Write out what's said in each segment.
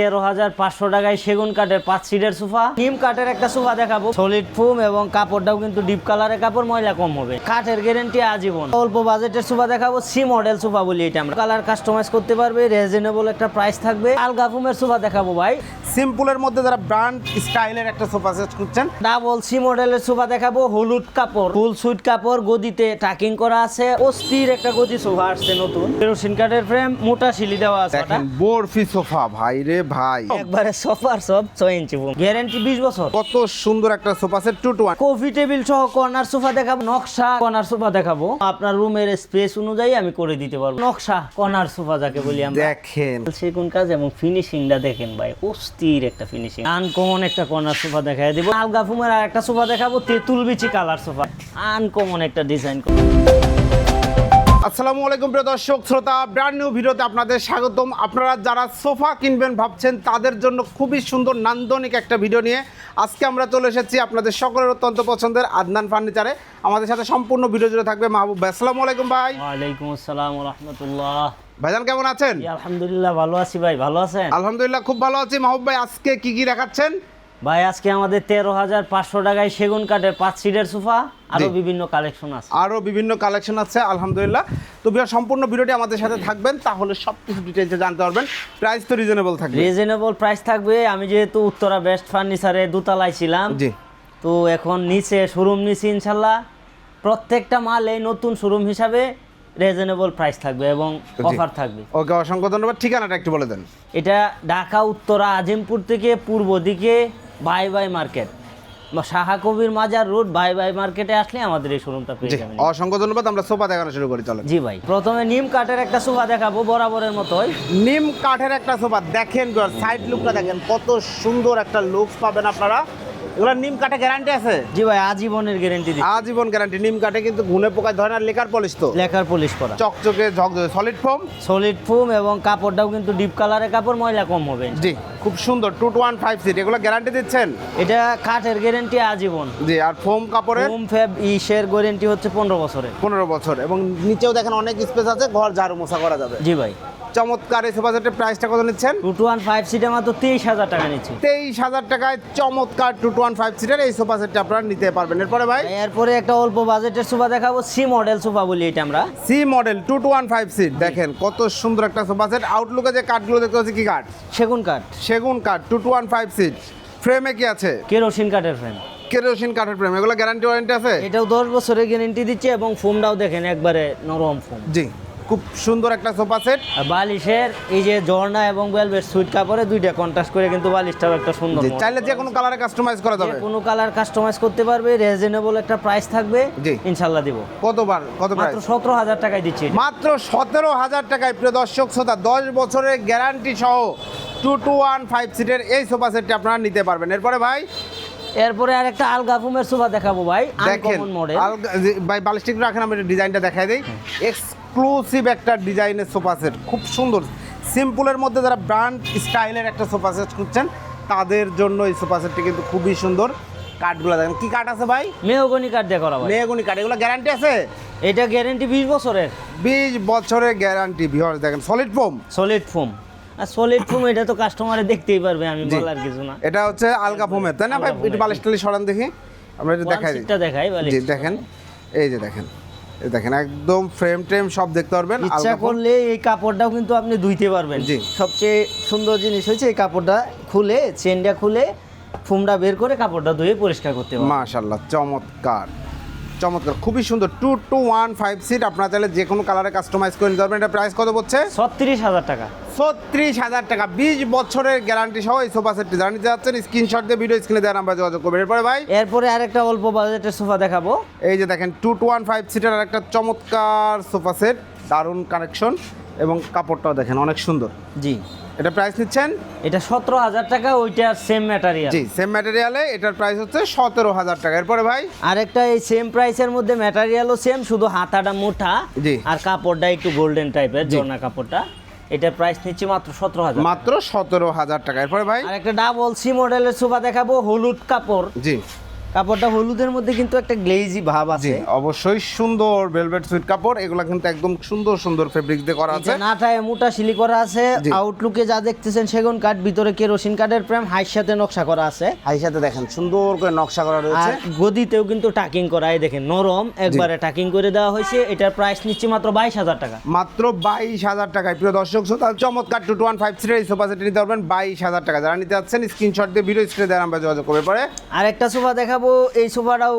তেরো হাজার পাঁচশো টাকায় সেগুন কাঠের পাঁচ সিটের সোফা। নিম কাঠের একটা সোফা দেখাবো। সলিড ফুম এবং কাপড়টাও কিন্তু ডিপ কালারের কাপড় ময়লা কম হবে। কাঠের গ্যারেন্টি আজীবন। অল্প বাজেটের সোফা দেখাবো সি মডেল সোফা বলি এটা আমরা। কালার কাস্টমাইজ করতে পারবে রিজনেবল একটা প্রাইস থাকবে। আলগা ফুমের সোফা দেখাবো ভাই। সিম্পলের মধ্যে যারা ব্র্যান্ড স্টাইলের একটা সোফা সেট খুঁজছেন ডাবল সি মডেলের সোফা দেখাবো হলুদ কাপড়। ফুল সুইট কাপড় গদিতে টাকিং করা আছে। অস্থির একটা গদি সোফা আসছে নতুন। কেরোসিন কাঠের ফ্রেম মোটা সিলি দেওয়া আছে। বরফি সোফা ভাই রে ভাই। একবারে সোফার সব ছয় ইঞ্চি গ্যারেন্টি বিশ বছর। কত সুন্দর একটা sofa set two two coffee table সহ কর্নার সোফা দেখাবো নকশা কর্নার সোফা দেখাবো। আপনার রুমের স্পেস অনুযায়ী আমি করে দিতে পারব। নকশা কর্নার সোফা যাকে বলি আমরা। দেখেন। সেগুন কাজ এবং ফিনিশিংটা দেখেন ভাই অস্থির একটা ফিনিশিং আনকমন একটা কর্নার সোফা দেখাই দিব। আলগা ফুমের আর একটা সোফা দেখাবো তেঁতুল বিচি কালার সোফা। আনকমন একটা ডিজাইন আসসালামু আলাইকুম প্রিয় দর্শক শ্রোতা ব্র্যান্ড নিউ ভিডিওতে আপনাদের স্বাগতম। আপনারা যারা সোফা কিনবেন ভাবছেন তাদের জন্য খুবই সুন্দর নান্দনিক একটা ভিডিও নিয়ে আজকে আমরা চলে এসেছি আপনাদের সকলের অত্যন্ত পছন্দের আদনান ফার্নিচারে। আমাদের সাথে সম্পূর্ণ ভিডিও জুড়ে থাকবে মাহবুব ভাই। আসসালামু আলাইকুম ভাই। ওয়ালাইকুম আসসালাম রহমতুল্লাহ। ভাইজান কেমন আছেন? আলহামদুলিল্লাহ ভালো আছি ভাই ভালো আছেন? আলহামদুলিল্লাহ খুব ভালো আছি। মাহবুব ভাই আজকে কি কি দেখাচ্ছেন? ভাই আজকে আমাদের তেরো হাজার পাঁচশো টাকায় সেগুন কাঠের পাঁচ সিটের সোফা আরও বিভিন্ন কালেকশন আছে। আরও বিভিন্ন কালেকশন আছে আলহামদুলিল্লাহ। তো বিহার সম্পূর্ণ ভিডিওটি আমাদের সাথে থাকবেন তাহলে সব কিছু ডিটেলসে জানতে পারবেন। প্রাইস তো রিজনেবল থাকবে। রিজনেবল প্রাইস থাকবে। আমি যেহেতু উত্তরা বেস্ট ফার্নিচারে দোতলায় ছিলাম জি। তো এখন নিচে শোরুম নিচে ইনশাল্লাহ। প্রত্যেকটা মাল এই নতুন শোরুম হিসাবে রিজনেবল প্রাইস থাকবে এবং অফার থাকবে। ওকে অসংখ্য ধন্যবাদ। ঠিকানাটা একটু বলে দেন। এটা ঢাকা উত্তরা আজিমপুর থেকে পূর্ব দিকে bye bye market Saha Kabir Mazar road bye bye মার্কেটে আসলে আমাদের এই শোরুমটা পেয়ে যাবেন। অসংখ্য ধন্যবাদ আমরা সোফা দেখানো শুরু করি চলো জি ভাই প্রথমে নিম কাঠের একটা সোফা দেখাবো বরাবরের মতোই। নিম কাঠের একটা সোফা দেখেন সাইড লুকটা দেখেন কত সুন্দর একটা লুকস পাবেন আপনারা। এগুলো নিম কাঠে গ্যারান্টি আছে? জি ভাই আজীবনের গ্যারেন্টি দিচ্ছি। আজীবন গ্যারান্টি নিম কাঠে কিন্তু ঘুনে পোকায় ধরে না লেকার পলিশ তো। লেখার পলিশ করা। চকচকে ঝকঝকে সলিড ফোম সলিড ফোম এবং কাপড়টাও কিন্তু ডিপ কালারের কাপড় ময়লা কম হবে। জি খুব সুন্দর two two one five seat এগুলো গ্যারান্টি দিচ্ছেন? এটা কাঠের গ্যারেন্টি আজীবন। জি আর ফোম কাপড়ের? ফোম ফ্যাব ইসের গ্যারেন্টি হচ্ছে পনেরো বছরের। পনেরো বছর এবং নিচেও দেখেন অনেক স্পেস আছে ঘর ঝাড়ু মোছা করা যাবে। জি ভাই। চমৎকার এই সোফা সেটের প্রাইসটা কত নিচ্ছেন? টু টু ওয়ান ফাইভ সিটে মাত্র তেইশ হাজার টাকা নিচ্ছি। তেইশ হাজার টাকায় চমৎকার টু টু ওয়ান ফাইভ সিটের এই সোফা সেটটা আপনারা নিতে পারবেন। এরপরে ভাই? এরপরে একটা অল্প বাজেটের সোফা দেখাবো সি মডেল সোফা বলি এটা আমরা। C model two two one five seat দেখেন কত সুন্দর একটা সোফা সেট। আউটলুকে যে কাঠগুলো দেখতে পাচ্ছি কি কাঠ সেগুন কাঠ সেগুন কাঠ two two one five seat. ফ্রেমে কি আছে? কেরোসিন কাঠের ফ্রেম কেরোসিন কাঠের ফ্রেম এগুলো গ্যারান্টি ওয়ারেন্টি আছে? এটাও দশ বছরের গ্যারেন্টি দিচ্ছে এবং ফোমটাও দেখেন একবারে নরম ফোম জি। খুব সুন্দর একটা সোফা সেট। বালিশের এই যে ঝর্ণা এবং বেলভেট সুইট কাপড়ে দুইটা কন্ট্রাস্ট করে কিন্তু বালিশটাও একটা সুন্দর চাইলে যে কোনো কালারে কাস্টমাইজ করা যাবে। কোনো কালার কাস্টমাইজ করতে পারবে রিজনেবল একটা প্রাইস থাকবে জি। ইনশাল্লাহ দিব। কতবার কত মাত্র প্রাইস সতেরো হাজার টাকায় দিচ্ছি মাত্র সতেরো হাজার টাকায় প্রিয় দর্শক শ্রোতা দশ বছরের গ্যারান্টি সহ টু টু ওয়ান ফাইভ সিটের এই সোফা সেটটি আপনারা নিতে পারবেন। এরপরে ভাই? এরপরে আর একটা আলগা ফুমের সোফা দেখাবো ভাই আনকমন মডেল আলগা- ভাই বালিস্টিক রাখেন আমি ডিজাইনটা দেখাই দিই। এক্সক্লুসিভ একটা ডিজাইনের সোফা সেট খুব সুন্দর। সিম্পলের মধ্যে যারা ব্র্যান্ড স্টাইলের একটা সোফা সেট খুঁজছেন তাদের জন্য এই সোফা সেটটি কিন্তু খুবই সুন্দর। কাঠগুলো দেখেন কি কাঠ আছে ভাই? মেহগনি কাঠ দিয়ে করা ভাই। মেহগুনি কাঠ এগুলো গ্যারান্টি আছে? এটা গ্যারেন্টি বিশ বছরের। বিশ বছরের গ্যারান্টি ভিউয়ার্স দেখেন সলিড ফোম সলিড ফোম আর সলিড ফোম এটা তো কাস্টমারে দেখতেই পারবে আমি বলার কিছু না। এটা হচ্ছে আলগা ফোমের তাই না ভাই? একটু বালিশ টালিশ সরান দেখি আমরা একটু দেখাই। দিই দেখাই দেখেন এই যে দেখেন। দেখেন একদম ফ্রেম ট্রেম সব দেখতে পারবেন ইচ্ছা করলে এই কাপড়টাও কিন্তু আপনি ধুইতে পারবেন। জি। সবচেয়ে সুন্দর জিনিস হচ্ছে এই কাপড়টা খুলে চেনটা খুলে ফোমটা বের করে কাপড়টা ধুয়ে পরিষ্কার করতে পারবেন। মাশাল্লাহ চমৎকার। চমৎকার খুবই সুন্দর two two one five seat আপনারা চাইলে যে কোনো কালারে কাস্টমাইজ করে নিতে পারবেন। এটা প্রাইস কত পড়ছে? ছত্রিশ হাজার টাকা। ছত্রিশ হাজার টাকা বিশ বছরের গ্যারান্টি সহ এই সোফা সেটটি যারা নিতে যাচ্ছেন স্ক্রিনশট দিয়ে ভিডিও স্ক্রিনে দেওয়ার নাম্বার যোগাযোগ করবেন। এরপরে ভাই? এরপরে আরেকটা অল্প বাজেটের সোফা দেখাবো। এই যে দেখেন টু টু ওয়ান ফাইভ সিটের আর একটা চমৎকার সোফা সেট দারুণ কানেকশন এবং কাপড়টাও দেখেন অনেক সুন্দর। জি। এটা প্রাইস নিচ্ছেন? এটা সতেরো হাজার টাকা ওইটা সেম ম্যাটারিয়াল জি সেম ম্যাটেরিয়ালে এটার প্রাইস হচ্ছে সতেরো হাজার টাকা। এরপরে ভাই? আরেকটা এই সেম প্রাইসের মধ্যে ম্যাটারিয়ালও সেম শুধু হাতাটা মোটা জি। আর কাপড়টা একটু গোল্ডেন টাইপের জর্না কাপড়টা। এটার প্রাইস নিচ্ছে মাত্র সতেরো হাজার মাত্র সতেরো হাজার টাকা। এরপরে ভাই? আর একটা ডাবল সি মডেলের সোফা দেখাবো হলুদ কাপড়। জি। কাপড়টা হলুদের মধ্যে কিন্তু একটা গ্লেজি ভাব আছে। অবশ্যই সুন্দর ভেলভেট সুইট কাপড় এগুলো কিন্তু একদম সুন্দর সুন্দর ফেব্রিক দিয়ে করা আছে। নাটায় মোটা শিলি করা আছে আউটলুকে যা দেখতেছেন সেগুন কাঠ ভিতরে কেরোসিন কাঠের প্রেম হাইর সাথে নকশা করা আছে। হাই সাথে দেখেন সুন্দর করে নকশা করা আর রয়েছে গদিতেও কিন্তু টাকিং করা এই দেখেন নরম একবারে টাকিং করে দেওয়া হয়েছে। এটার প্রাইস নিচ্ছে মাত্র বাইশ হাজার টাকা। মাত্র বাইশ হাজার টাকায়। প্রিয় দর্শক শ্রোতা চমৎকার টু ওয়ান ফাইভ সিটের এই সোফা সেট নিতে পারবেন বাইশ হাজার টাকা। যারা নিতে যাচ্ছেন স্ক্রিনশট দিয়ে ভিডিও স্ক্রিনে দেওয়ার নাম্বার যোগাযোগ করবে পরে আর একটা সোফা দেখাবো এই সোফাটাও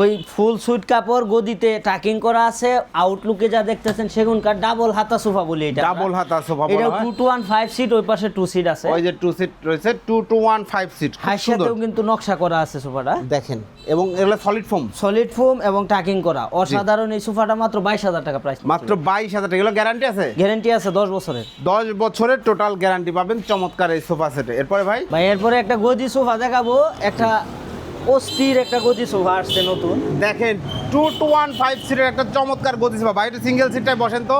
ওই ফুল সুইট কাপড় গদিতে টাকিং করা আছে আউটলুকে যা দেখতেছেন সেগুন কাঠ ডাবল হাতা সোফা বলি এটা ডাবল হাতা সোফা এটা বলা হয়। Two two one five seat ওই পাশে টু সিট আছে। ওই যে টু সিট রয়েছে two two one five seat হাইর সাথেও কিন্তু নকশা করা আছে সোফাটা। দেখেন এবং এগুলো সলিড ফোম সলিড ফোম এবং টাকিং করা। অসাধারণ এই সোফাটা মাত্র বাইশ হাজার টাকা প্রাইস মাত্র। বাইশ হাজার টাকা। এগুলো গ্যারান্টি আছে? গ্যারান্টি আছে দশ বছরের। দশ বছরের টোটাল গ্যারান্টি পাবেন। চমৎকার এই সোফা সেটে এরপরে ভাই? ভাই এরপরে একটা গদি সোফা দেখাবো। একটা অস্থির একটা গদি সোফা আসছে নতুন। দেখেন টু টু ওয়ান ফাইভ সিটের একটা চমৎকার গতি সোফা। ভাই সিঙ্গেল সিটটায় বসেন তো।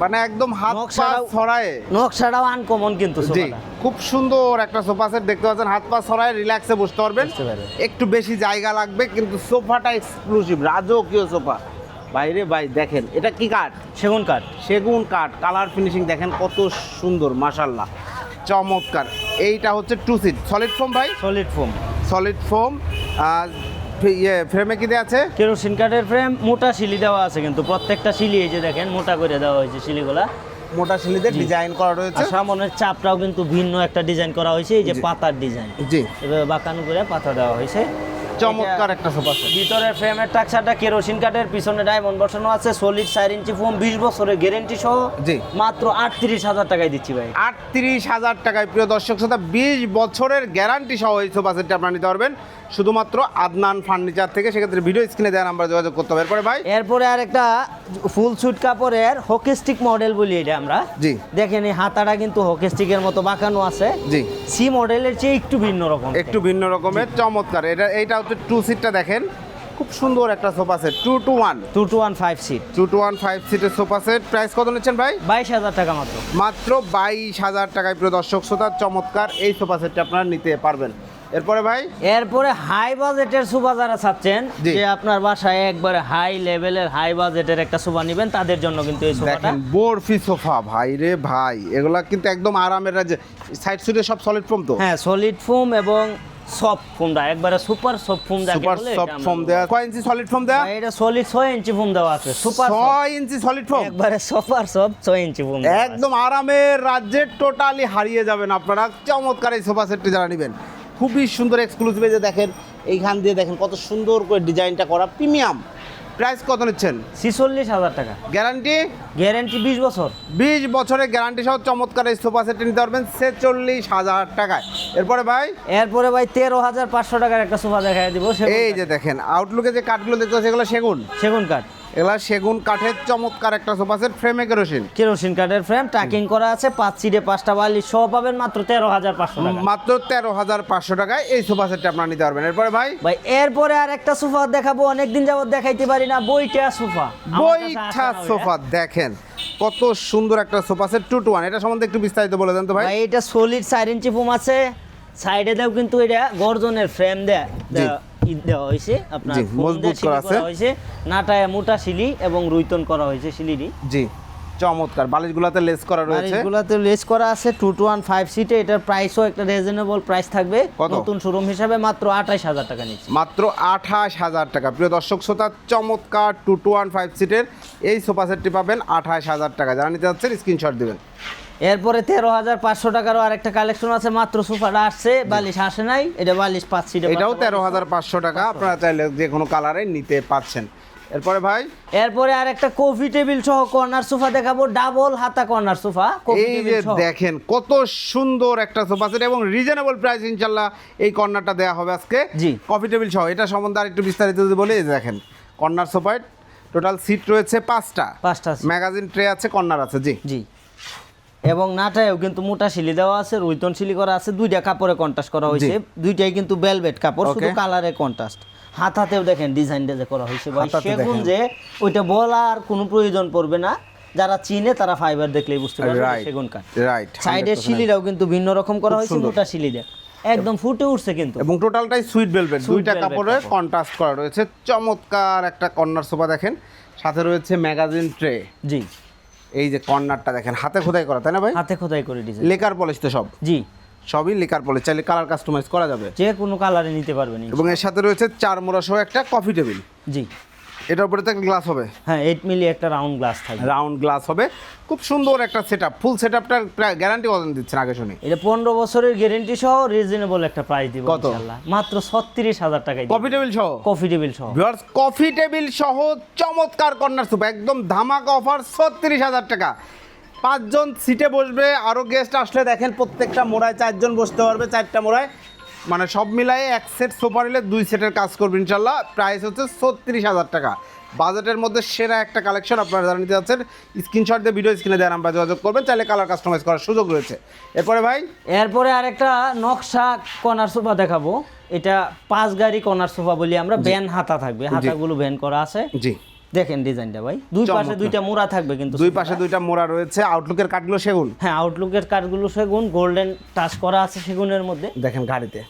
মানে একদম হাত পা ছড়ায়। নকশাটাও আনকমন কিন্তু জি খুব সুন্দর একটা সোফা সেট দেখতে পাচ্ছেন। হাত পা ছড়ায় রিল্যাক্সে বসতে পারবেন। একটু বেশি জায়গা লাগবে কিন্তু সোফাটা এক্সক্লুসিভ রাজকীয় সোফা। বাইরে ভাই দেখেন এটা কি কাঠ? সেগুন কাঠ। সেগুন কাঠ কালার ফিনিশিং দেখেন কত সুন্দর মাশাল্লাহ চমৎকার। এইটা হচ্ছে টু সিট সলিড ফোম ভাই? সলিড ফোম সলিড ফোম আর ইয়ে ফ্রেমে কি দেওয়া আছে? কেরোসিন কাঠের ফ্রেম মোটা শিলি দেওয়া আছে কিন্তু। প্রত্যেকটা শিলি এই যে দেখেন মোটা করে দেওয়া হয়েছে শিলিগুলা। মোটা শিলিতে ডিজাইন করা রয়েছে। সামনের চাপটাও কিন্তু ভিন্ন একটা ডিজাইন করা হয়েছে এই যে পাতার ডিজাইন জি। এভাবে বাঁকানো করে পাতা দেওয়া হয়েছে। চমৎকার একটা সোফা সেট ভিতরের ফ্রেমের টাকসাটা কেরোসিন কাঠের পিছনে ডায়মন্ড বসানো আছে সলিড চার ইঞ্চি ফোম বিশ বছরের গ্যারেন্টি সহ জি। মাত্র আটত্রিশ হাজার টাকায় দিচ্ছি ভাই। আটত্রিশ হাজার টাকায় প্রিয় দর্শক শ্রোতা বিশ বছরের গ্যারান্টি সহ এই সোফা সেটটা আপনারা নিতে পারবেন। শুধুমাত্র আদনান ফার্নিচার থেকে সেক্ষেত্রে ভিডিও স্ক্রিনে দেওয়া নাম্বার যোগাযোগ করতে হবে। এরপরে ভাই? এরপরে আর একটা ফুল সুট কাপড়ের হকিস্টিক মডেল বলি এটা আমরা। জি। দেখেন এই হাতাটা কিন্তু হকিস্টিকের মতো বাঁকানো আছে। জি। সি মডেলের চেয়ে একটু ভিন্ন রকম। একটু ভিন্ন রকমের চমৎকার। এটা এইটা হচ্ছে টু সিটটা দেখেন। খুব সুন্দর একটা sofa set two two one two two one five seat two two one five সিটের সোফা সেট প্রাইস কত নিচ্ছেন ভাই? বাইশ হাজার টাকা মাত্র। মাত্র বাইশ হাজার টাকায় প্রিয় দর্শক শ্রোতা চমৎকার এই সোফা সেটটা আপনারা নিতে পারবেন। এরপরে ভাই? এরপরে হাই বাজেটের সোফা যারা চাচ্ছেন যে আপনার বাসায় একবারে হাই লেভেলের হাই বাজেটের একটা সোফা নেবেন তাদের জন্য কিন্তু এই সোফাটা বরফি সোফা ভাই রে ভাই। এগুলা কিন্তু একদম আরামের সাইড সুইডে সব সলিড ফোম তো? হ্যাঁ সলিড ফোম এবং সফট ফোমটা একবারে সুপার সফট ফোম যাকে সুপার সফট ফোম দেওয়া কয় ইঞ্চি সলিড ফোম দেওয়া এটা সলিড ছয় ইঞ্চি ফোম দেওয়া আছে সুপার ছয় ইঞ্চি সলিড ফোম একবারে সুপার সফট ছয় ইঞ্চি ফোম একদম আরামের রাজ্যে টোটালি হারিয়ে যাবেন আপনারা। চমৎকার এই সোফা সেটটি যারা নেবেন। খুবই সুন্দর এক্সক্লুসিভ যে দেখেন এইখান দিয়ে দেখেন কত সুন্দর করে ডিজাইনটা করা। প্রিমিয়াম প্রাইস কত নিচ্ছেন? ছিচল্লিশ হাজার টাকা। গ্যারান্টি? গ্যারান্টি বিশ বছর। বিশ বছরের গ্যারান্টি সহ চমৎকার এই সোফা সেট নিতে পারবেন ছেচল্লিশ হাজার টাকায়। এরপরে ভাই? এরপরে ভাই তেরো হাজার পাঁচশো টাকার একটা সোফা দেখাই দিব এই যে দেখেন আউটলুকে যে কাঠগুলো দেখতে সেগুলো সেগুন? সেগুন কাঠ। এগুলা সেগুন কাঠের চমৎকার একটা সোফা সেট ফ্রেমে কেরোসিন কেরোসিন কাঠের ফ্রেম টাকিং করা আছে পাঁচ সিটে পাঁচটা বালি সহ পাবেন মাত্র তেরো হাজার পাঁচশো টাকা। মাত্র তেরো হাজার পাঁচশো টাকায় এই সোফা সেটটা আপনারা নিতে পারবেন। এরপরে ভাই? ভাই এরপরে আর একটা সোফা দেখাবো অনেকদিন যাবত দেখাইতে পারি না বইটা সোফা বইটা সোফা দেখেন কত সুন্দর একটা sofa set two two one এটা সম্বন্ধে একটু বিস্তারিত বলে দেন তো ভাই। এটা সলিড চার ইঞ্চি ফোম আছে। সাইডে দেও কিন্তু এটা গর্জনের ফ্রেম দেয়া দেওয়া হয়েছে আপনার মজবুত করা হয়েছে নাটায় মোটা শিলি এবং রুইতন করা হয়েছে শিলিটি জি চমৎকার। বালিশগুলোতে লেস করা রয়েছে। বাড়িগুলোতে লেস করা আছে টু টু ওয়ান ফাইভ সিটে এটার প্রাইসও একটা রিজনেবল প্রাইস থাকবে? নতুন শোরুম হিসাবে মাত্র আঠাইশ হাজার টাকা নিচ্ছে। মাত্র আঠাশ হাজার টাকা। প্রিয় দর্শক শ্রোতা চমৎকার টু টু ওয়ান ফাইভ সিটের এই সোফা সেটটি পাবেন আঠাশ হাজার টাকা। যারা নিতে যাচ্ছেন স্ক্রিনশট দিবেন। এরপরে তেরো হাজার পাঁচশো টাকারও আরেকটা কালেকশন আছে মাত্র সোফাটা আসছে বালিশ আসে নাই এটা বালিশ পাঁচ সিটে এটাও তেরো হাজার পাঁচশো টাকা আপনারা চাইলে যে কোনো কালারে নিতে পারছেন এরপরে ভাই? এরপরে আর একটা কফি টেবিল সহ কর্নার সোফা দেখাবো ডাবল হাতা কর্নার সোফা এই যে দেখেন কত সুন্দর একটা সোফা সেট এবং রিজনেবল প্রাইস ইনশাল্লাহ এই কর্নারটা দেওয়া হবে আজকে। জি। কফি টেবিল সহ এটা সম্বন্ধে আর একটু বিস্তারিত যদি বলি দেখেন কর্নার সোফায় টোটাল সিট রয়েছে পাঁচটা। পাঁচটা। ম্যাগাজিন ট্রে আছে কর্নার আছে জি। জি। এবং নাটায়ও কিন্তু মোটা শিলি দেওয়া আছে রুইতন শিলি করা আছে দুইটা কাপড়ে কন্ট্রাস্ট করা হয়েছে। দুইটাই কিন্তু বেলভেট কাপড় শুধু কালারে কন্ট্রাস্ট হাতাতেও দেখেন ডিজাইনটা যে করা হয়েছে ভাই। সেগুন যে ওইটা বলার কোনো প্রয়োজন পড়বে না। যারা চিনে তারা ফাইবার দেখলেই বুঝতে পারবে সেগুন কাঠ right, সাইডের 100% শিলিরাও কিন্তু ভিন্ন রকম করা হয়েছে মোটা শিলি দেয়। একদম ফুটে উঠছে কিন্তু। এবং টোটালটাই সুইট ভেলভেট দুইটা কাপড়। কন্ট্রাস্ট করা রয়েছে। চমৎকার একটা কর্নার সোফা দেখেন। সাথে রয়েছে ম্যাগাজিন ট্রে জি। এই যে কর্নারটা দেখেন হাতে খোদাই করা তাই না ভাই? হাতে খোদাই করে ডিজাইন লেকার পলিশ তো সব। জি। সবই লেকার পলিশ চাইলে কালার কাস্টমাইজ করা যাবে। যে কোনো কালারে নিতে পারবেন এবং এর সাথে রয়েছে চার মোড়া সহ একটা কফি টেবিল জি। এটার উপরে তো একটা গ্লাস হবে। হ্যাঁ এইট মিলি একটা রাউন্ড গ্লাস থাকবে। রাউন্ড গ্লাস হবে। খুব সুন্দর একটা সেটআপ ফুল সেট আপটার গ্যারান্টি কত দিচ্ছেন আগে শুনি। এটা পনেরো বছরের গ্যারান্টি সহ রিজনেবল একটা প্রাইস দিব কত? ইনশাআল্লাহ। মাত্র ছত্রিশ হাজার টাকায় কফি টেবিল সহ? কফি টেবিল সহ। ভিউয়ার্স কফি টেবিল সহ চমৎকার কর্নার সুপ একদম ধামাকা অফার ছত্রিশ হাজার টাকা। পাঁচজন সিটে বসবে। আরও গেস্ট আসলে দেখেন প্রত্যেকটা মোড়ায় চারজন বসতে পারবে চারটা মোড়ায়। মানে সব মিলাই এক সেট সোফা নিলে দুই সেটের কাজ করবে ইনশাল্লাহ প্রাইস হচ্ছে ছত্রিশ হাজার টাকা। বাজেটের মধ্যে সেরা একটা কালেকশন আপনারা যারা নিতে যাচ্ছেন স্ক্রিনশট দিয়ে ভিডিও স্ক্রিনে দেওয়ার নাম্বার যোগাযোগ করবেন চাইলে কালার কাস্টমাইজ করার সুযোগ রয়েছে। এরপরে ভাই? এরপরে আরেকটা নকশা কর্নার সোফা দেখাবো। এটা পাঁচ গাড়ি কর্নার সোফা বলি আমরা ভ্যান হাতা থাকবে। হাতাগুলো ভ্যান করা আছে। জি। দেখেন ডিজাইনটা ভাই। দুই পাশে দুইটা মোড়া থাকবে কিন্তু দুই পাশে দুইটা মোড়া রয়েছে। আউটলুকের কাঠগুলো সেগুন? হ্যাঁ আউটলুকের কাঠগুলো সেগুন গোল্ডেন টাচ করা আছে সেগুনের মধ্যে। দেখেন গাড়িতে।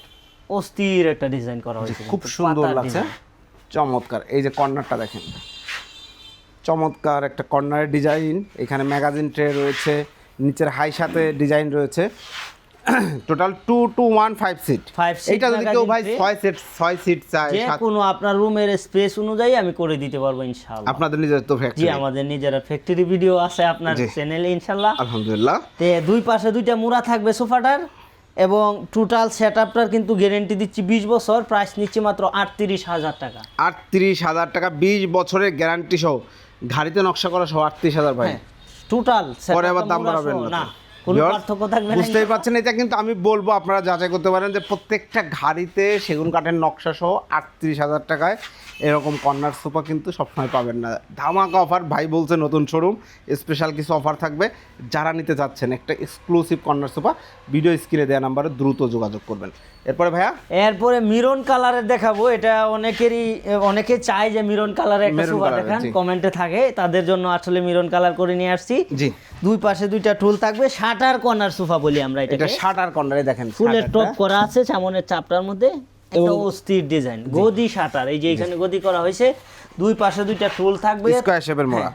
অস্থির একটা ডিজাইন করা হয়েছে খুব সুন্দর লাগছে। চমৎকার। এই যে কর্নারটা দেখেন। চমৎকার একটা কর্নারের ডিজাইন। এখানে ম্যাগাজিন ট্রে রয়েছে। নিচের হাই সাথে ডিজাইন রয়েছে। Total two two one five seat Five seat এইটা যদি কেউ ভাই ছয় সিট ছয় সিট চায় যে কোনো আপনার রুমের স্পেস অনুযায়ী আমি করে দিতে পারব ইনশাআল্লাহ। আপনাদের নিজের তো ফ্যাক্টরি জি আমাদের নিজেরা ফ্যাক্টরি ভিডিও আছে আপনার চ্যানেলে ইনশাল্লাহ আলহামদুলিল্লাহ। তে দুই পাশে দুইটা মুড়া থাকবে সোফাটার এবং টোটাল সেট আপটার কিন্তু গ্যারেন্টি দিচ্ছি বিশ বছর প্রাইস নিচ্ছি মাত্র আটত্রিশ হাজার টাকা। আটত্রিশ হাজার টাকা বিশ বছরের গ্যারান্টি সহ। ঘাড়িতে নকশা করা সহ আটত্রিশ হাজার ভাই। হ্যাঁ টোটাল পরে আবার দাম বাড়াবেন না। কোনো পার্থক্য থাকবে না। বুঝতেই পারছেন এটা কিন্তু আমি বলব আপনারা যাচাই করতে পারেন যে প্রত্যেকটা ঘাড়িতে সেগুন কাঠের নকশা সহ আটত্রিশ হাজার টাকায় এরকম কর্নার সোফা কিন্তু সবসময় পাবেন না। ধামাকা অফার ভাই বলছে নতুন শোরুম স্পেশাল কিছু অফার থাকবে। যারা নিতে চাচ্ছেন একটা এক্সক্লুসিভ কর্নার সোফা ভিডিও স্ক্রিনে দেওয়া নাম্বারে দ্রুত যোগাযোগ করবেন। এরপরে ভাইয়া? এরপরে মিরন কালারের দেখাবো। এটা অনেকেরই অনেকে চায় যে মিরন কালারের একটা সোফা দেখান। কমেন্টে থাকে তাদের জন্য আসলে মিরন কালার করে নিয়ে আসছি। জি। দুই পাশে দুইটা টুল থাকবে শাটার কর্নার সোফা বলি আমরা এটা শাটার কর্নারে দেখেন ফুলের টপ করা আছে সামনের চাপটার মধ্যে। একটা অস্থির ডিজাইন গদি শাটার এই যে এখানে গদি করা হয়েছে দুই পাশে দুইটা টুল থাকবে স্কোয়ার শেপের মোড়া।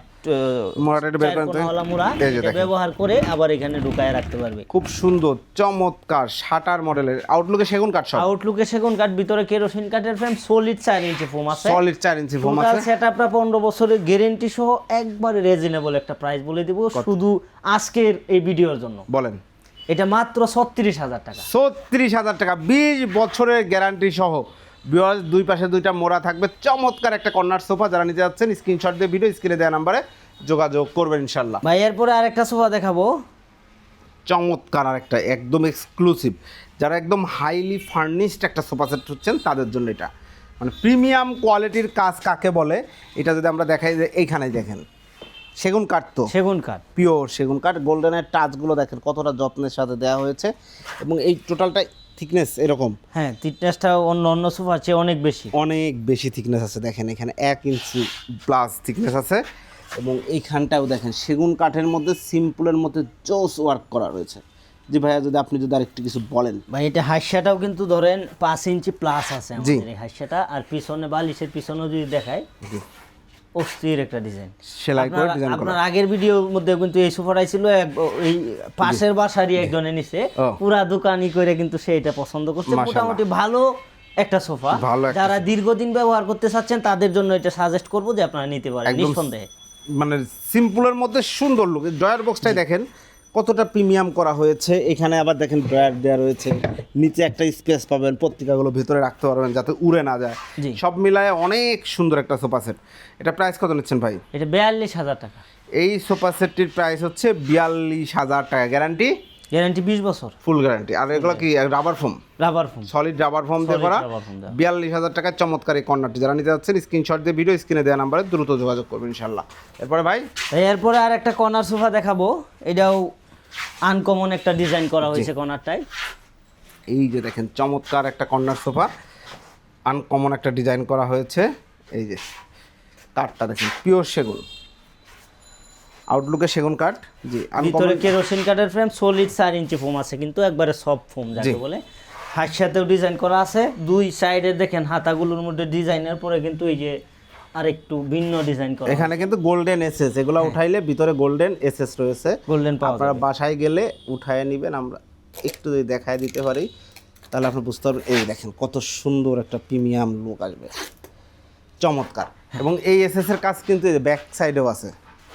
মোড়াটা একটু বের করেন তো। চারকোনাওয়ালা মোড়া এই যে এটা দেখেন। ব্যবহার করে আবার এখানে ঢুকায় রাখতে পারবে। খুব সুন্দর চমৎকার শাটার মডেলের। আউটলুকে সেগুন কাঠ আউটলুকে সেগুন কাঠ ভিতরে কেরোসিন কাঠের ফ্রেম সলিড চার ইঞ্চি ফোম আছে। সলিড চার ইঞ্চি ফোম আছে। সেটআপটা পনেরো বছরের গ্যারেন্টি সহ একবারে রিজনেবল একটা প্রাইস বলে দিব। শুধু আজকের এই ভিডিওর জন্য। বলেন। এটা মাত্র ছত্রিশ হাজার টাকা। ছত্রিশ হাজার টাকা বিশ বছরের গ্যারান্টি সহ। বিওয়াজ দুই পাশে দুইটা মোড়া থাকবে। চমৎকার একটা কর্নার সোফা যারা নিতে যাচ্ছেন স্ক্রিনশট দিয়ে ভিডিও স্ক্রিনে দেওয়া নাম্বারে যোগাযোগ করবেন ইনশাল্লাহ ভাই এরপরে আরেকটা সোফা দেখাবো। চমৎকার আর একটা একদম এক্সক্লুসিভ যারা একদম হাইলি ফার্নিশড একটা সোফা সেট হচ্ছেন তাদের জন্য এটা। মানে প্রিমিয়াম কোয়ালিটির কাজ কাকে বলে? এটা যদি আমরা দেখাই যে এইখানে দেখেন। সেগুন কাঠ তো। সেগুন কাঠ। পিওর সেগুন কাঠ। গোল্ডেনের টাচগুলো দেখেন কতটা যত্নের সাথে দেওয়া হয়েছে। এবং এই টোটালটা থিকনেস এরকম। হ্যাঁ থিকনেসটা অন্য অন্য সোফার চেয়ে অনেক বেশি। অনেক বেশি থিকনেস আছে। দেখেন এখানে এক ইঞ্চি প্লাস থিকনেস আছে। এবং এইখানটাও দেখেন সেগুন কাঠের মধ্যে সিম্পলের মধ্যে জোস ওয়ার্ক করা রয়েছে। জি ভাইয়া যদি আপনি যদি আরেকটু কিছু বলেন। ভাই এটা হাস্যাটাও কিন্তু ধরেন পাঁচ ইঞ্চি প্লাস আছে। আমাদের। এই হাস্যাটা আর পিছনে বালিশের পিছনেও যদি দেখায় অস্থির একটা ডিজাইন সেলাই করে ডিজাইন করা। আপনার আগের ভিডিওর মধ্যে কিন্তু এই সোফাটাই ছিল এই পাশের বাসারই একজনে নিছে। পুরো পুরা দোকানি করে কিন্তু সে এটা পছন্দ করছে। মোটামুটি ভালো একটা সোফা। যারা দীর্ঘদিন ব্যবহার করতে চাচ্ছেন তাদের জন্য এটা সাজেস্ট করব যে আপনারা নিতে পারেন নিঃসন্দেহে। মানে সিম্পলের মধ্যে সুন্দর লুক ড্রয়ার বক্সটাই দেখেন কতটা প্রিমিয়াম করা হয়েছে? এখানে আবার দেখেন ড্রয়ার দেওয়া রয়েছে। নিচে একটা স্পেস পাবেন পত্রিকাগুলো ভিতরে রাখতে পারবেন যাতে উড়ে না যায়। সব মিলায় অনেক সুন্দর একটা সোফা সেট। এটা প্রাইস কত নিচ্ছেন ভাই? এটা বিয়াল্লিশ হাজার টাকা। এই সোফা সেটটির প্রাইস হচ্ছে বিয়াল্লিশ হাজার টাকা। গ্যারান্টি গ্যারান্টি বিশ বছর। ফুল গ্যারান্টি আর এগুলো কি rubber foam rubber foam solid rubber foam দিয়ে করা। বিয়াল্লিশ হাজার টাকার চমৎকার এই কর্নারটি। যারা নিতে যাচ্ছেন স্ক্রিনশট দিয়ে ভিডিও স্ক্রিনে দেওয়া নাম্বারে দ্রুত যোগাযোগ করবেন ইনশাল্লাহ এরপরে ভাই? এরপরে আর একটা কর্নার সোফা দেখাবো। এটাও আনকমন একটা ডিজাইন করা হয়েছে কর্নারটায় এই যে দেখেন চমৎকার একটা কর্নার সোফা। আনকমন একটা ডিজাইন করা হয়েছে। এই যে কাঠটা দেখেন পিওর সেগুন। আউটলুকে সেগুন কাঠ। জি ভিতরে কেরোসিন কাঠের ফ্রেম সলিড চার ইঞ্চি ফোম আছে কিন্তু একবারে সফট ফোম যাকে। বলে। হাসিয়াতেও ডিজাইন করা আছে। দুই সাইডে দেখেন হাতাগুলোর মধ্যে ডিজাইনের পরে কিন্তু এই যে আর একটু ভিন্ন ডিজাইন করা এখানে কিন্তু গোল্ডেন এসএস এগুলো উঠাইলে ভিতরে গোল্ডেন এসএস রয়েছে। গোল্ডেন আপনারা বাসায় গেলে উঠায় নেবেন আমরা একটু যদি দেখায় দিতে পারি তাহলে আপনি বুঝতে পারবেন এই দেখেন কত সুন্দর একটা প্রিমিয়াম লুক আসবে। চমৎকার। এবং এই এসএস এর কাজ কিন্তু ব্যাক সাইডেও আছে।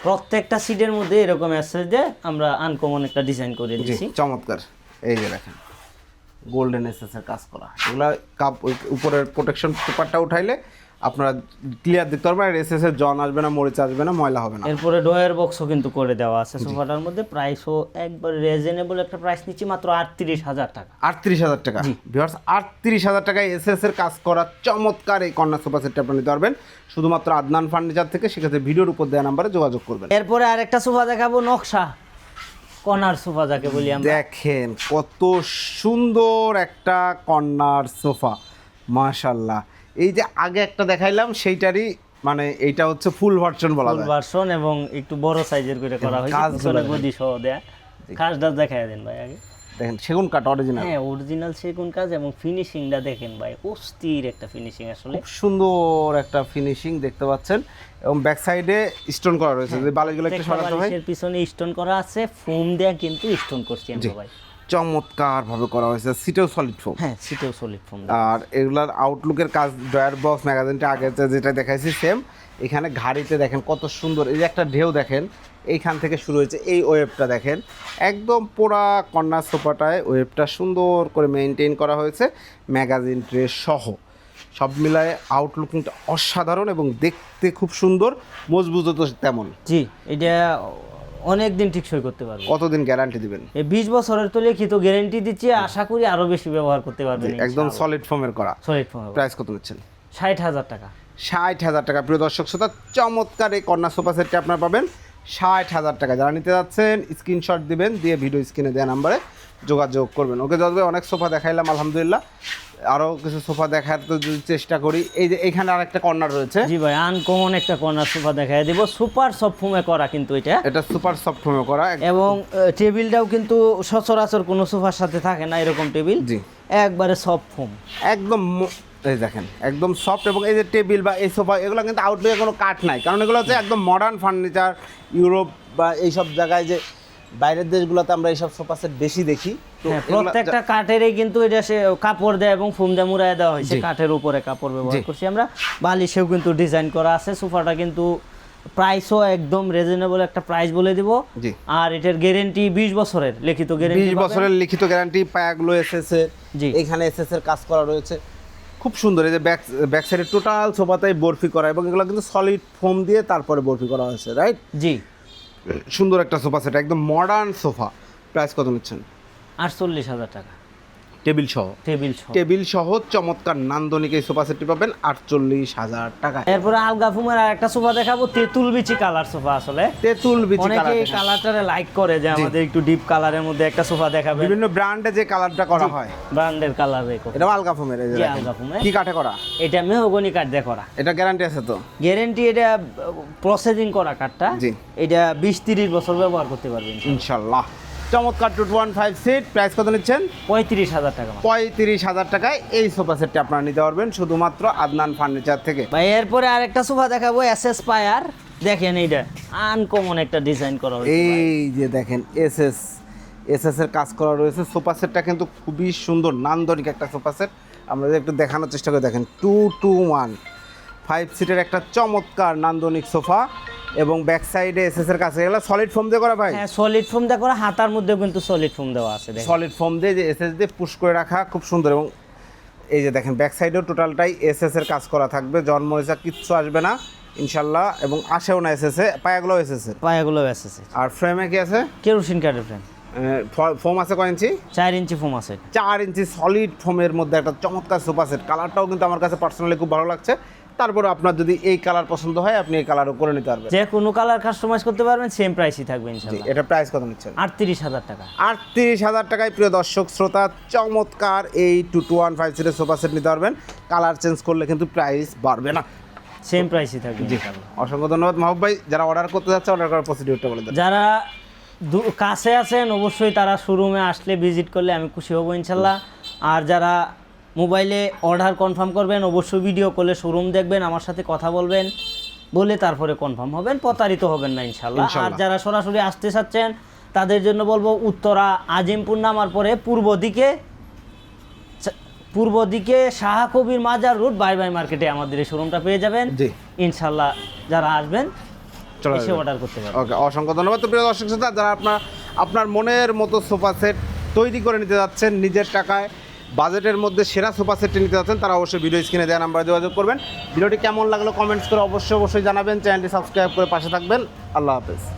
প্রত্যেকটা সিটের মধ্যে এরকম আছে যে আমরা আনকমন একটা ডিজাইন করে দিয়েছি চমৎকার। এই যে দেখেন গোল্ডেন এসএস এর কাজ করা। এগুলা কাপ উপরের প্রোটেকশন পেপারটা উঠাইলে আপনারা ক্লিয়ার দেখতে পারবেন আর এসএস এর জন আসবে না মরিচ আসবে না ময়লা হবে না। এরপরে ডয়ার বক্সও কিন্তু করে দেওয়া আছে সোফাটার মধ্যে প্রাইসও একবার রিজনেবল একটা প্রাইস নিচ্ছি মাত্র আটত্রিশ হাজার টাকা। আটত্রিশ হাজার টাকা। ভিউয়ার্স আটত্রিশ হাজার টাকায় এসএস এর কাজ করা চমৎকার এই কর্নার সোফা সেটটা আপনি নিতে পারবেন। শুধুমাত্র আদনান ফার্নিচার থেকে সেক্ষেত্রে ভিডিওর উপর দেওয়া নাম্বারে যোগাযোগ করবেন। এরপরে আরেকটা সোফা দেখাবো নকশা। কর্নার সোফা যাকে বলি আমরা। দেখেন কত সুন্দর একটা কর্নার সোফা মাশাল্লাহ এই যে আগে একটা দেখাইলাম সেইটারই মানে এইটা হচ্ছে ফুল ভার্সন বলা ফুল ভার্সন এবং একটু বড় সাইজের করে করা হয়েছে পিছনে। গদি সহ দেয়া। কাজটা দেখাই দেন ভাই আগে। দেখেন সেগুন কাঠ অরিজিনাল হ্যাঁ অরিজিনাল সেগুন কাজ এবং ফিনিশিংটা দেখেন ভাই অস্থির একটা ফিনিশিং আসলে। খুব সুন্দর একটা ফিনিশিং দেখতে পাচ্ছেন। এবং ব্যাক সাইডে স্টোন করা রয়েছে। যে বালিশগুলো একটু সরাতে হয়। পিছনে স্টোন করা আছে ফোম দেয়া কিন্তু স্টোন করছি আমরা ভাই। চমৎকার ভাবে করা হয়েছে সিটেও সলিড ফোম হ্যাঁ সিটেও সলিড ফোম আর এগুলার আউটলুকের কাজ ড্রয়ার বক্স ম্যাগাজিনটা আগে যেটা দেখাইছি সেম এখানে ঘাড়িতে দেখেন কত সুন্দর এই যে একটা ঢেউ দেখেন এইখান থেকে শুরু হয়েছে এই ওয়েবটা দেখেন। একদম পোড়া কন্যা সোফাটায় ওয়েবটা সুন্দর করে মেনটেন করা হয়েছে ম্যাগাজিন ট্রে সহ। সব মিলায় আউটলুকিংটা অসাধারণ এবং দেখতে খুব সুন্দর মজবুত তো তেমন। জি এটা অনেক দিন টিকসই করতে পারবে। কতদিন গ্যারান্টি দিবেন? এই বিশ বছরের তো লিখিত গ্যারান্টি দিচ্ছি আশা করি আরও বেশি ব্যবহার করতে পারবেন একদম সলিড ফর্মের করা। সলিড ফোম প্রাইস কত নিচ্ছেন? ষাট হাজার টাকা। ষাট হাজার টাকা। প্রিয় দর্শক শ্রোতা চমৎকার এই কন্যা সোফা সেটটি আপনারা পাবেন। ষাট হাজার টাকা। যারা নিতে যাচ্ছেন স্ক্রিনশট দিবেন দিয়ে ভিডিও স্ক্রিনে দেওয়া নাম্বারে যোগাযোগ করবেন। ওকে যতবে অনেক সোফা দেখাইলাম আলহামদুলিল্লাহ। আরও কিছু সোফা দেখার তো যদি চেষ্টা করি। এই যে এখানে আর একটা কর্নার রয়েছে। জি ভাই আনকমন একটা কর্নার সোফা দেখাই দিব। সুপার সফট ফোমে করা কিন্তু এটা। এটা সুপার সফট ফোমে করা। এবং টেবিলটাও কিন্তু সচরাচর কোনো সোফার সাথে থাকে না এরকম টেবিল। জি। একবারে সফট ফোম একদম এই দেখেন একদম সফট এবং এই যে টেবিল বা এই সোফা এগুলো কিন্তু আউটলুকে কোনো কাঠ নাই। কারণ এগুলো হচ্ছে একদম মডার্ন ফার্নিচার ইউরোপ বা এইসব জায়গায় যে বাইরের দেশগুলোতে আমরা এইসব সোফা সেট বেশি দেখি। হ্যাঁ প্রত্যেকটা কাঠেরই কিন্তু এটা সে কাপড় দেয় এবং ফোম দিয়ে মুড়ায় দেওয়া হয়েছে কাঠের উপরে কাপড় ব্যবহার করছি আমরা। বালিশেও কিন্তু ডিজাইন করা আছে সোফাটা কিন্তু প্রাইসও একদম রিজনেবল একটা প্রাইস বলে দিব। আর এটার গ্যারেন্টি বিশ বছরের লিখিত বিশ গ্যারেন্টি বছরের লিখিত গ্যারান্টি পায়াগুলো এসেছে জি। এখানে এসএস এর কাজ করা রয়েছে। খুব সুন্দর এই যে ব্যাক ব্যাক সাইডে টোটাল সোফাটাই বরফি করা এবং এগুলো কিন্তু সলিড ফোম দিয়ে তারপরে বরফি করা হয়েছে রাইট জি। সুন্দর একটা সোফা সেট একদম মডার্ন সোফা। প্রাইস কত নিচ্ছেন? আটচল্লিশ হাজার টাকা। টেবিল সহ। টেবিল সহ। টেবিল সহ চমৎকার নান্দনিক এই সোফা সেটটি পাবেন আটচল্লিশ হাজার টাকা এরপরে আলগা ফুমের আর একটা সোফা দেখাবো তেঁতুল বিচি কালার সোফা আসলে। তেঁতুল বিচি অনেকে এই কালারটারে লাইক করে যে আমাদের একটু ডিপ কালারের মধ্যে একটা সোফা দেখাবে। বিভিন্ন ব্র্যান্ডে যে কালারটা করা হয়। ব্র্যান্ডের কালার এটা আলগা ফোমের এই যে আলগা ফোমের। কি কাঠে করা? এটা মেহগনি কাঠ দিয়ে করা। এটা গ্যারান্টি আছে তো? গ্যারেন্টি এটা প্রসেসিং করা কাঠটা। জি। এটা বিশ তিরিশ বছর ব্যবহার করতে পারবেন। ইনশাল্লাহ। চমৎকার two one five seat price কত নিচ্ছেন? পঁয়ত্রিশ হাজার টাকা পঁয়ত্রিশ হাজার টাকায় এই সোফা সেটটি আপনারা নিতে পারবেন শুধুমাত্র আদনান ফার্নিচার থেকে। ভাই এরপরে আরেকটা সোফা দেখাবো এস এস পায়ার দেখেন এইটা আনকমন একটা ডিজাইন করা হয়েছে এই যে দেখেন এস এস এস এস এর কাজ করা রয়েছে। সোফা সেটটা কিন্তু খুবই সুন্দর নান্দনিক একটা সোফা সেট আমরা একটু দেখানোর চেষ্টা করে দেখেন টু টু ওয়ান ফাইভ সিটের একটা চমৎকার নান্দনিক সোফা এবং ব্যাক সাইডে এস এস এর কাছে এগুলো সলিড ফোম দিয়ে করা ভাই? হ্যাঁ সলিড ফোম দেওয়া করা হাতার মধ্যেও কিন্তু সলিড ফোম দেওয়া আছে দেখেন। সলিড ফোম দিয়ে যে এস এস দিয়ে পুশ করে রাখা খুব সুন্দর এবং এই যে দেখেন ব্যাক সাইডেও টোটালটাই এস এস এর কাজ করা থাকবে জন্ম হয়েছে কিচ্ছু আসবে না ইনশাল্লাহ এবং আসেও না এস এস এ পায়াগুলো এস এস এর পায়াগুলো এসেছে আর ফ্রেমে কি আছে? কেরোসিন কাঠের ফ্রেম ফোম আছে কয় ইঞ্চি? চার ইঞ্চি ফোম আছে। চার ইঞ্চি সলিড ফোমের মধ্যে একটা চমৎকার সোফা সেট কালারটাও কিন্তু আমার কাছে পার্সোনালি খুব ভালো লাগছে। তারপরে আপনার যদি এই কালার পছন্দ হয় আপনি এই কালারও করে নিতে পারবেন। যে কোনো কালার কাস্টমাইজ করতে পারবেন সেম প্রাইসই থাকবে জি ইনশাল্লাহ এটা প্রাইস কত নিচ্ছেন? আটত্রিশ হাজার টাকা। আটত্রিশ হাজার টাকায় প্রিয় দর্শক শ্রোতা চমৎকার এই টু টু ওয়ান ফাইভ সিটের সোফা সেট নিতে পারবেন। কালার চেঞ্জ করলে কিন্তু প্রাইস বাড়বে না। সেম প্রাইসই থাকবে ইনশাল্লাহ। অসংখ্য ধন্যবাদ। মাহবুব ভাই যারা অর্ডার করতে যাচ্ছে অর্ডার করার প্রসিডিউরটা বলে দেন। যারা কাছে আছেন অবশ্যই তারা শোরুমে আসলে ভিজিট করলে আমি খুশি হব ইনশাল্লাহ আর যারা মোবাইলে অর্ডার কনফার্ম করবেন অবশ্যই ভিডিও কলে শোরুম দেখবেন আমার সাথে কথা বলবেন বলে তারপরে কনফার্ম হবেন প্রতারিত হবেন না ইনশাল্লাহ আর যারা সরাসরি আসতে চাচ্ছেন তাদের জন্য বলব উত্তরা আজিমপুর নামার পরে পূর্ব দিকে পূর্ব দিকে শাহ কবির মাজার রোড বাই বাই মার্কেটে আমাদের এই শোরুমটা পেয়ে যাবেন। ইনশাল্লাহ যারা আসবেন এসে অর্ডার করতে পারবেন। ওকে অসংখ্য ধন্যবাদ। তো প্রিয় দর্শক শ্রোতা যারা আপনার আপনার মনের মতো সোফা সেট তৈরি করে নিতে যাচ্ছেন নিজের টাকায় বাজেটের মধ্যে সেরা সোফা সেটটি নিতে যাচ্ছেন, তারা অবশ্যই ভিডিও স্ক্রিনে দেওয়া নাম্বারে যোগাযোগ করবেন। ভিডিওটি কেমন লাগল কমেন্টস করে অবশ্যই অবশ্যই জানাবেন। চ্যানেলটি সাবস্ক্রাইব করে পাশে থাকবেন। আল্লাহ হাফেজ।